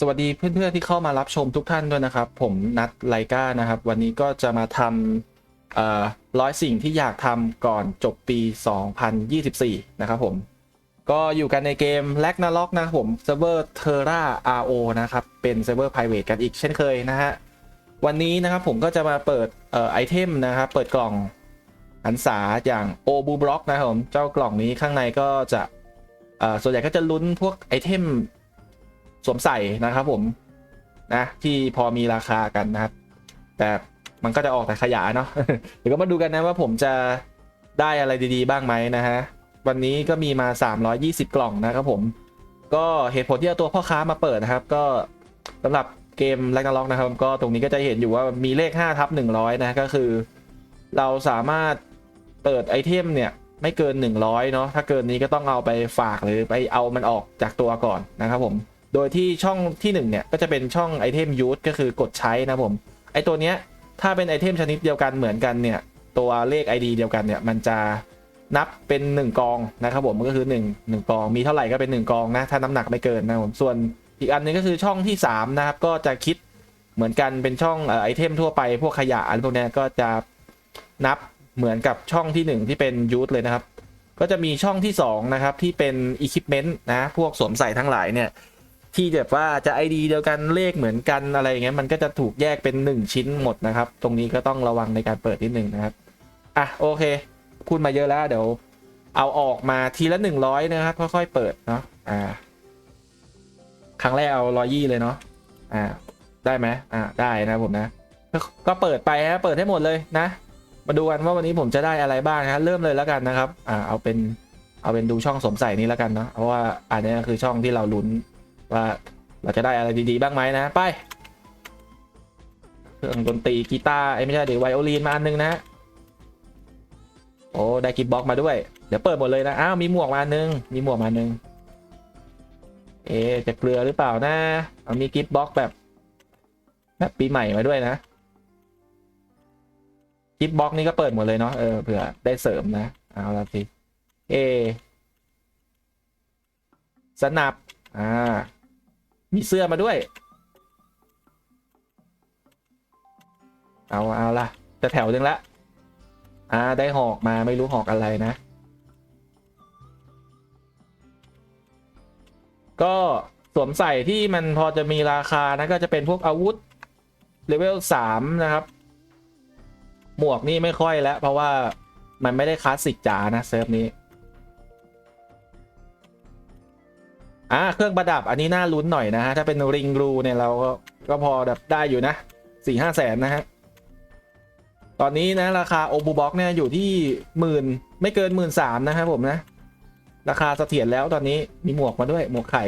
สวัสดีเพื่อนๆที่เข้ามารับชมทุกท่านด้วยนะครับ ผมนัดไลกานะครับ วันนี้ก็จะมาทำร้อยสิ่งที่อยากทำก่อนจบปี 2024 นะครับผม ก็อยู่กันในเกม l a g n a r o k นะครับผมเซิร์ฟเวอร์ Terra RO นะครับ เป็นเซิร์ฟเวอร์ private กันอีกเช่นเคยนะฮะ วันนี้นะครับผมก็จะมาเปิดออไอเทมนะครับ เปิดกล่องหันษาอย่างโอบูบล็อกนะครับผม เจ้ากล่องนี้ข้างในก็จะส่วนใหญ่ก็จะลุ้นพวกไอเทม สวมใส่นะครับผมนะที่พอมีราคากันนะครับ แต่มันก็จะออกแต่ขยะเนาะเดี๋ยวก็มาดูกันนะว่าผมจะได้อะไรดีๆ บ้างไหมนะฮะวันนี้ก็มีมา 320 กล่องนะครับผม ก็เหตุผลที่เอาตัวพ่อค้ามาเปิดนะครับ ก็สำหรับเกมแลกนาล็อกนะครับ ก็ตรงนี้ก็จะเห็นอยู่ว่ามีเลข5ทับ100 นะก็คือ เราสามารถเปิดไอเทมเนี่ยไม่เกิน 100 เนาะถ้าเกินนี้ก็ต้องเอาไปฝากหรือไปเอามันออกจากตัวก่อนนะครับผม โดยที่ช่องที่1เนี่ยก็จะเป็นช่องไอเทมยูทก็คือกดใช้นะผมไอตัวเนี้ยถ้าเป็นไอเทมชนิดเดียวกันเหมือนกันเนี่ยตัวเลข ID เดียวกันเนี่ยมันจะนับเป็น 1 กองนะครับผมมันก็คือ 1 1 กอง มีเท่าไหร่ก็เป็น 1 กองนะถ้าน้ำหนักไม่เกินนะผมส่วนอีกอันนึงก็คือช่องที่ 3 นะครับ ก็จะคิดเหมือนกันเป็นช่องไอเทมทั่วไปพวกขยะอะไรพวกเนี้ยก็จะนับเหมือนกับช่องที่ 1 ที่เป็นยูทเลยนะครับ ก็จะมีช่องที่ 2 นะครับ ที่เป็น Equipment นะพวกสวมใส่ทั้งหลายเนี่ย ที่แบบว่าจะ ID เดียวกันเลขเหมือนกันอะไรอย่างเงี้ยมันก็จะถูกแยกเป็น 1 ชิ้นหมดนะครับ ตรงนี้ก็ต้องระวังในการเปิดนิดนึงนะครับอะโอเคพูดมาเยอะแล้วเดี๋ยวเอาออกมาทีละ 100 นะครับค่อยๆเปิดเนาะอ่าครั้งแรกเอาร้อยี่เลยเนาะอ่าได้ไหมอ่าได้นะผมนะ ก็เปิดไปฮะเปิดให้หมดเลยนะ มาดูกันว่าวันนี้ผมจะได้อะไรบ้างนะเริ่มเลยแล้วกันนะครับอ่าเอาเป็นเอาเป็นดูช่องสมใส่นี้แล้วกันเนาะเพราะว่าอันนี้คือช่องที่เราลุ้น ว่าเราจะได้อะไรดีๆบ้างไหมนะไปเครื่องดนตรีกีตาร์ไอ้ไม่ใช่เดี๋ยวไวโอลินมาอันนึงนะโอ้ได้กิฟบ็อกมาด้วย เดี๋ยวเปิดหมดเลยนะอ้าวมีหมวกมาอันนึงมีหมวกมาอันนึงเอ๊จะเกลือหรือเปล่านะเอามีกิฟบ็อกแบบแบบปีใหม่มาด้วยนะกิฟบ็อกนี่ก็เปิดหมดเลยเนาะเออเผื่อได้เสริมนะเอาละสิเอสนับอ่า มีเสื้อมาด้วย เอาเอาละจะแถวหนึ่งละอ่าได้หอกมาไม่รู้หอกอะไรนะ ก็สวมใส่ที่มันพอจะมีราคานะก็จะเป็นพวกอาวุธเลเวลสามนะครับ หมวกนี่ไม่ค่อยแล้ว เพราะว่ามันไม่ได้คลาสสิกจ๋านะเซิร์ฟนี้ อ่าเครื่องประดับอันนี้น่าลุ้นหน่อยนะฮะ ถ้าเป็นริงรูเนี่ยเราก็ก็พอแบบได้อยู่นะสี่ห้าแสนนะฮะ ตอนนี้นะราคาโอบูบ็อกเนี่ยอยู่ที่หมื่นไม่เกินหมื่นสามนะครับผมนะ ราคาเสถียรแล้วตอนนี้มีหมวกมาด้วยหมวกไข่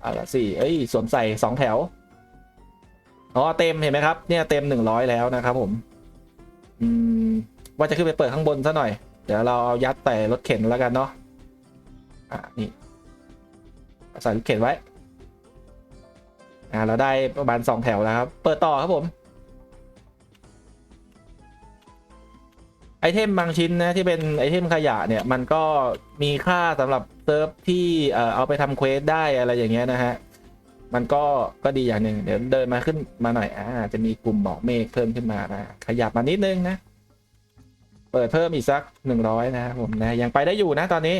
เอาละสี่เอ้ยสวมใส่สองแถวอ๋อเต็มเห็นไหมครับเนี่ยเต็มหนึ่งร้อยแล้วนะครับผม อืมว่าจะขึ้นไปเปิดข้างบนซะหน่อย เดี๋ยวเราเอายัดแต่รถเข็นแล้วกันเนาะ อะนี่ใส่ลูกเข็นไว้ อ่าเราได้ประมาณสองแถวแล้วครับ เปิดต่อครับผม ไอเทมบางชิ้นนะที่เป็นไอเทมขยะเนี่ย มันก็มีค่าสำหรับเซิร์ฟที่เอาไปทำเควสได้อะไรอย่างเงี้ยนะฮะ มันก็ก็ดีอย่างหนึ่งเดี๋ยวเดินมาขึ้นมาหน่อยอ่าจะมีกลุ่มหมอกเมฆเพิ่มขึ้นมานะขยับมานิดนึงนะ เปิดเพิ่มอีกสักหนึ่งร้อยนะครับผมนะยังไปได้อยู่นะตอนนี้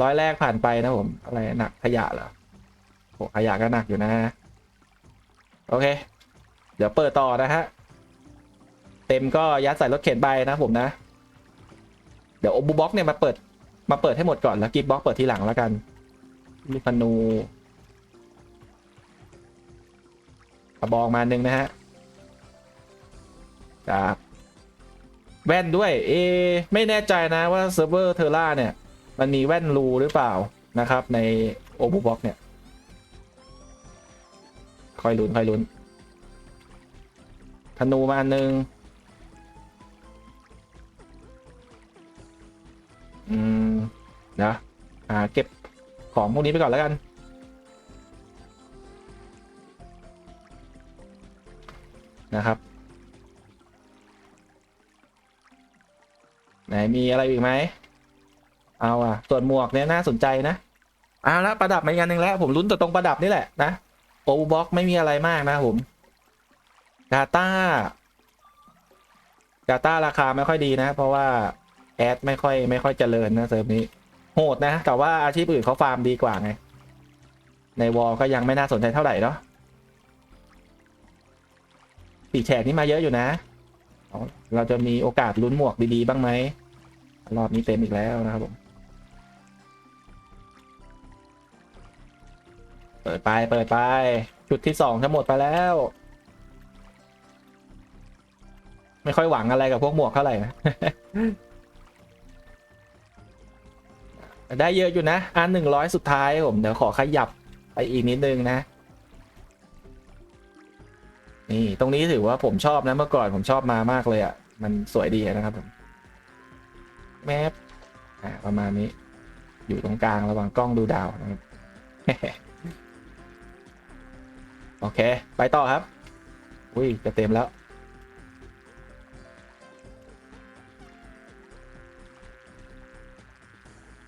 ร้อยแรกผ่านไปนะผม อะไรหนักขยะเหรอโหขยะก็หนักอยู่นะ โอเค เดี๋ยวเปิดต่อนะฮะ เต็มก็ยัดใส่รถเข็นไปนะผมนะ เดี๋ยวโอบูบ็อกเนี่ยมาเปิด มาเปิดให้หมดก่อนแล้วกิฟบ็อกเปิดทีหลังแล้วกันมีพนูกระบองมาหนึ่งนะฮะจากแว่นด้วย เอ ไม่แน่ใจนะว่าเซิร์ฟเวอร์เทอร่าเนี่ย มันมีแว่นรูหรือเปล่านะครับ ในโอบูบ็อกเนี่ยคอยลุ้นคอยลุ้นธนูมาอันหนึ่งอืมนะอ่าเก็บของพวกนี้ไปก่อนแล้วกัน นะครับ ไหนมีอะไรอีกไหม เอาอะส่วนหมวกเนี่ยน่าสนใจนะเอาละประดับมาอีกอันหนึ่งแล้ว ผมลุ้นแต่ตรงประดับนี่แหละนะโอบ็อกไม่มีอะไรมากนะผมกาตากาตาราคาไม่ค่อยดีนะ เพราะว่า แอดไม่ค่อยไม่ค่อยเจริญนะเซิร์ฟนี้โหดนะ แต่ว่าอาชีพอื่นเขาฟาร์มดีกว่าไง ในวอลก็ยังไม่น่าสนใจเท่าไหร่เนาะปีแฉกนี่มาเยอะอยู่นะเอาเราจะมีโอกาสลุ้นหมวกดีๆบ้างไหมรอบนี้เต็มอีกแล้วนะครับผม เปิดไปเปิดไป จุดที่สองจะหมดไปแล้ว ไม่ค่อยหวังอะไรกับพวกหมวกเท่าไหร่นะได้เยอะอยู่นะอันหนึ่งร้อยสุดท้ายผมเดี๋ยวขอขยับไปอีกนิดนึงนะ นี่ตรงนี้ถือว่าผมชอบนะเมื่อก่อนผมชอบมามากเลยอะ่ะ มันสวยดีนะครับผมแมปอ่าประมาณนี้ อยู่ตรงกลางระหว่างกล้องดูดาวนะครับ โอเค ไปต่อครับ อุ้ย จะเต็มแล้ว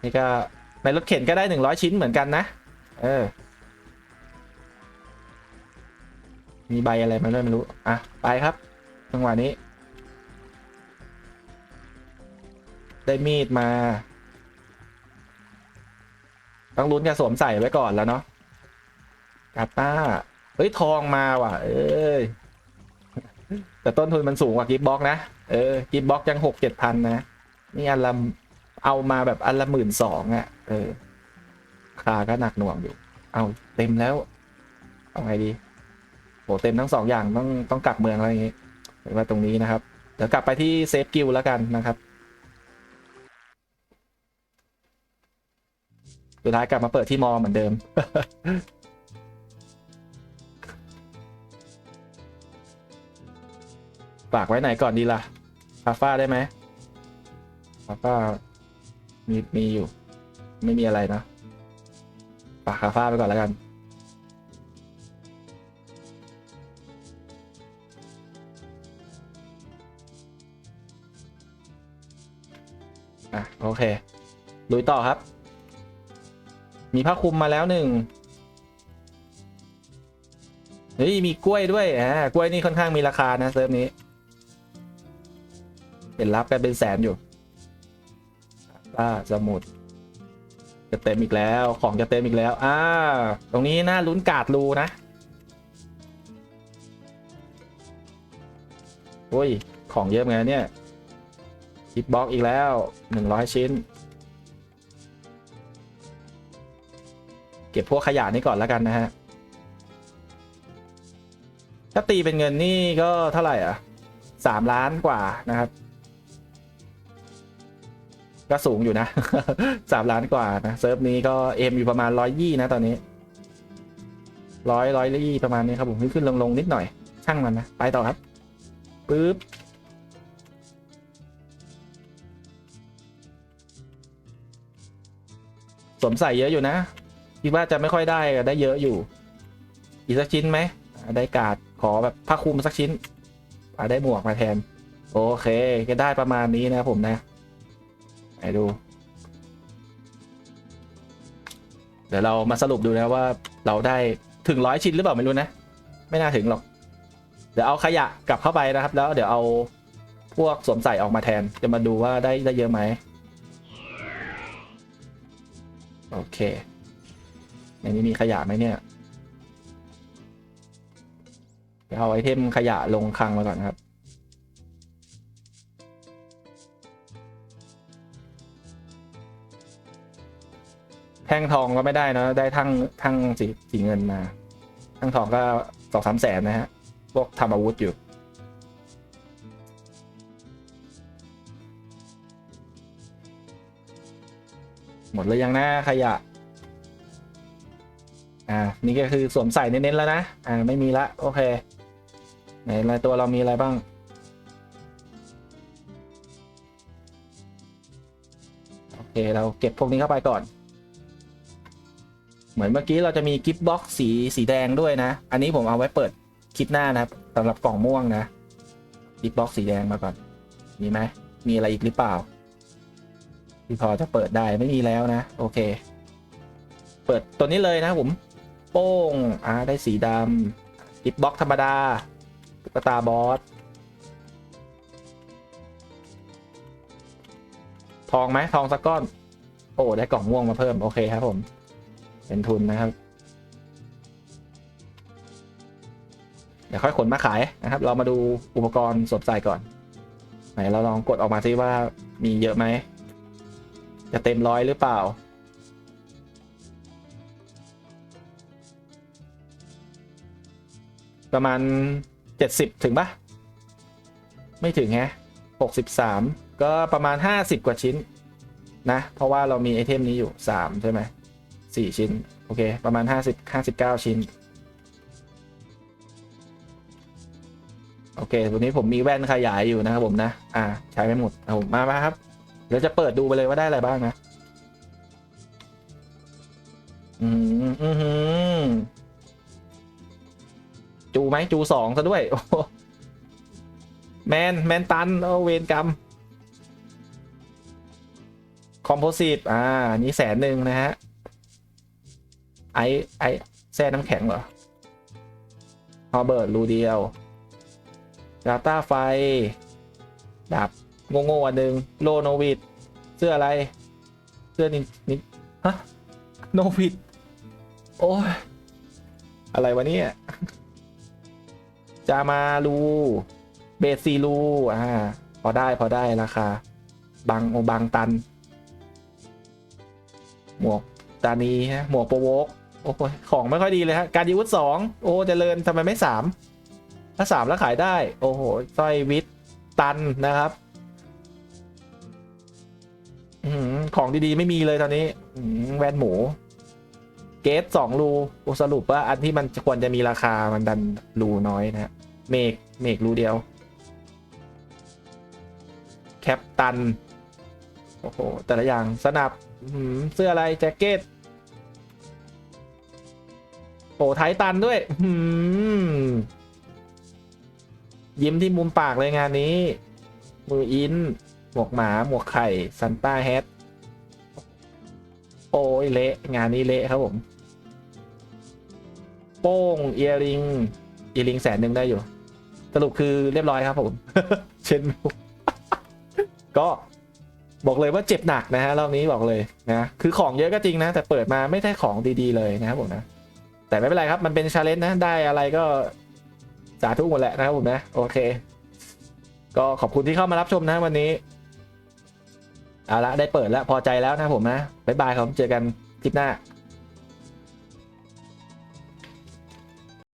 นี่ก็ ในรถเข็นก็ได้หนึ่งร้อยชิ้นเหมือนกันนะ เออ มีใบอะไรมาด้วยไม่รู้ อะ ไปครับ จังหวะนี้ ได้มีดมา ต้องลุ้นกับสวมใส่ไว้ก่อนแล้วเนาะกาตา เฮ้ยทองมาว่ะ เอ้ยแต่ต้นทุนมันสูงกว่ากิฟบ็อกนะเออกิฟบ็อกยังหกเจ็ดพันนะนี่อันละเอามาแบบอันละหมื่นสองอะ เออราคาก็หนักหน่วงอยู่ เอาเต็มแล้ว เอาไงดีโหเต็มทั้งสองอย่างต้องต้องกลับเมืองอะไรอย่างงี้หรือว่าตรงนี้นะครับ เดี๋ยวกลับไปที่เซฟกิลแล้วกันนะครับสุดท้ายกลับมาเปิดที่มอเหมือนเดิม ฝากไว้ไหนก่อนดีล่ะคาฟ้าได้ไหมคาฟ้ามีมีอยู่ ไม่มีอะไรนะฝากคาฟ้าไปก่อนแล้วกันอะโอเคลุยต่อครับ มีผ้าคลุมมาแล้วหนึ่งเฮ้ยมีกล้วยด้วยอ่ากล้วยนี่ค่อนข้างมีราคานะเซิร์ฟนี้ เห็นรับกันเป็นแสนอยู่ป้าสมุดจะเต็มอีกแล้วของจะเต็มอีกแล้ว อ่า ตรงนี้น่าลุ้นกาดรูนะโอ้ย ของเยอะเหมือนกันเนี่ยฮิตบ็อกอีกแล้วหนึ่งร้อยชิ้น เก็บพวกขยะนี้ก่อนแล้วกันนะฮะ ถ้าตีเป็นเงินนี่ก็เท่าไหร่อะสามล้านกว่านะครับ ก็สูงอยู่นะ สามล้านกว่านะ เซิร์ฟนี้ก็เอ็มอยู่ประมาณร้อยยี่นะตอนนี้ร้อยร้อยยี่ประมาณนี้ครับผมขึ้นขึ้นลงลงนิดหน่อย ช่างมันนะ ไปต่อครับปึ๊บสวมใส่เยอะอยู่นะคิดว่าจะไม่ค่อยได้ได้เยอะอยู่ อีกสักชิ้นไหมได้กาดขอแบบผ้าคลุมสักชิ้นอ่าได้หมวกมาแทน โอเค ก็ได้ประมาณนี้นะผมนะ ไปดู เดี๋ยวเรามาสรุปดูนะว่าเราได้ถึงร้อยชิ้นหรือเปล่าไม่รู้นะ ไม่น่าถึงหรอก เดี๋ยวเอาขยะกลับเข้าไปนะครับ แล้วเดี๋ยวเอาพวกสวมใส่ออกมาแทน จะมาดูว่าได้ได้เยอะไหมโอเค ในนี้มีขยะไหมเนี่ยเดี๋ยวเอาไอเทมขยะลงคลังมาก่อนครับ ท่งทองก็ไม่ได้นะได้ทั้งทั้งสีสีเงินมาทั้งทองก็สองสามแสนนะฮะพวกทำอาวุธอยู่หมดเลยยังนะขยะ อ่า นี่ก็คือสวมใส่เน้นๆแล้วนะ อ่า ไม่มีละ โอเค ไหนในตัวเรามีอะไรบ้าง โอเค เราเก็บพวกนี้เข้าไปก่อน เหมือนเมื่อกี้เราจะมีกิฟต์บ็อกสีสีแดงด้วยนะ อันนี้ผมเอาไว้เปิดคลิปหน้านะครับสำหรับกล่องม่วงนะกิฟต์บ็อกสีแดงมาก่อน มีไหมมีอะไรอีกหรือเปล่า ที่พอจะเปิดได้ไม่มีแล้วนะ โอเค เปิดตัวนี้เลยนะผม โป้งอ่าได้สีดำอิดบล็อกธรรมดาตุ๊กตาบอสทองไหมทองสักก้อน โอ้ได้กล่องม่วงมาเพิ่ม โอเคครับผม เป็นทุนนะครับ เดี๋ยวค่อยขนมาขายนะครับ เรามาดูอุปกรณ์สวมใสก่อน ไหนเราลองกดออกมาซิว่ามีเยอะไหม จะเต็มร้อยหรือเปล่าประมาณ 70 ถึงปะไม่ถึงแฮะ63 ก็ประมาณ 50 กว่าชิ้น นะ เพราะว่าเรามีไอเทมนี้อยู่ 3 ใช่ไหม 4ชิ้น โอเค ประมาณ50 59ชิ้น โอเควันนี้ผมมีแว่นขยายอยู่นะครับผมนะ อ่า ใช้ไม่หมดเอามามาครับ เดี๋ยวจะเปิดดูไปเลยว่าได้อะไรบ้างนะ อืมอือหือจูไหมจูสองซะด้วย โอ้แมน แมนตันโอเวนกรรมคอมโพสิตอ่า นี่แสนหนึ่งนะฮะ ไอไอแซ่น้ำแข็งเหรอฮอเบิร์ตรูเดียวดาต้าไฟดาบโง่ๆอันหนึ่งโลโนวิดเสื้ออะไร เสื้อนี่นี่ฮะโนวิดโอ้ยอะไรวะเนี่ยจามาลูเบสซีลูอ่าพอได้พอได้ราคา บางโอบางตัน หมวกตานีฮะหมวกโปรโวก โอ้โหของไม่ค่อยดีเลยฮะ การดีวุฒสองโอ้เจริญทำไมไม่สามถ้าสามแล้วขายได้ โอ้โหสร้อยวิทตันนะครับอของดีๆ ไม่มีเลยตอนนี้อื้อหือแวนหมู เกตสองรูสรุปว่าอันที่มันควรจะมีราคามันดันรูน้อยนะฮะเมกเมกรูเดียว แคปตัน โอ้โห แต่ละอย่างสนับเสื้ออะไร แจ็คเก็ต โอ้ไทตันด้วยยิ้มที่มุมปากเลยงานนี้ มืออิน หมวกหมา หมวกไข่ ซันต้าแฮทโอ้ยเละ งานนี้เละครับผม โป้ง เอียริง เอียริงแสนหนึ่งได้อยู่ สรุปคือเรียบร้อยครับผม เช่นก็บอกเลยว่าเจ็บหนักนะฮะรอบนี้บอกเลยนะ คือของเยอะก็จริงนะ แต่เปิดมาไม่ได้ของดีๆเลยนะครับผมนะ แต่ไม่เป็นไรครับ มันเป็นชาเลนจ์นะ ได้อะไรก็สาธุหมดแหละนะครับผมนะ โอเค ก็ขอบคุณที่เข้ามารับชมนะวันนี้ เอาละได้เปิดแล้วพอใจแล้วนะผมนะ บ๊ายบายครับ เจอกันคลิปหน้า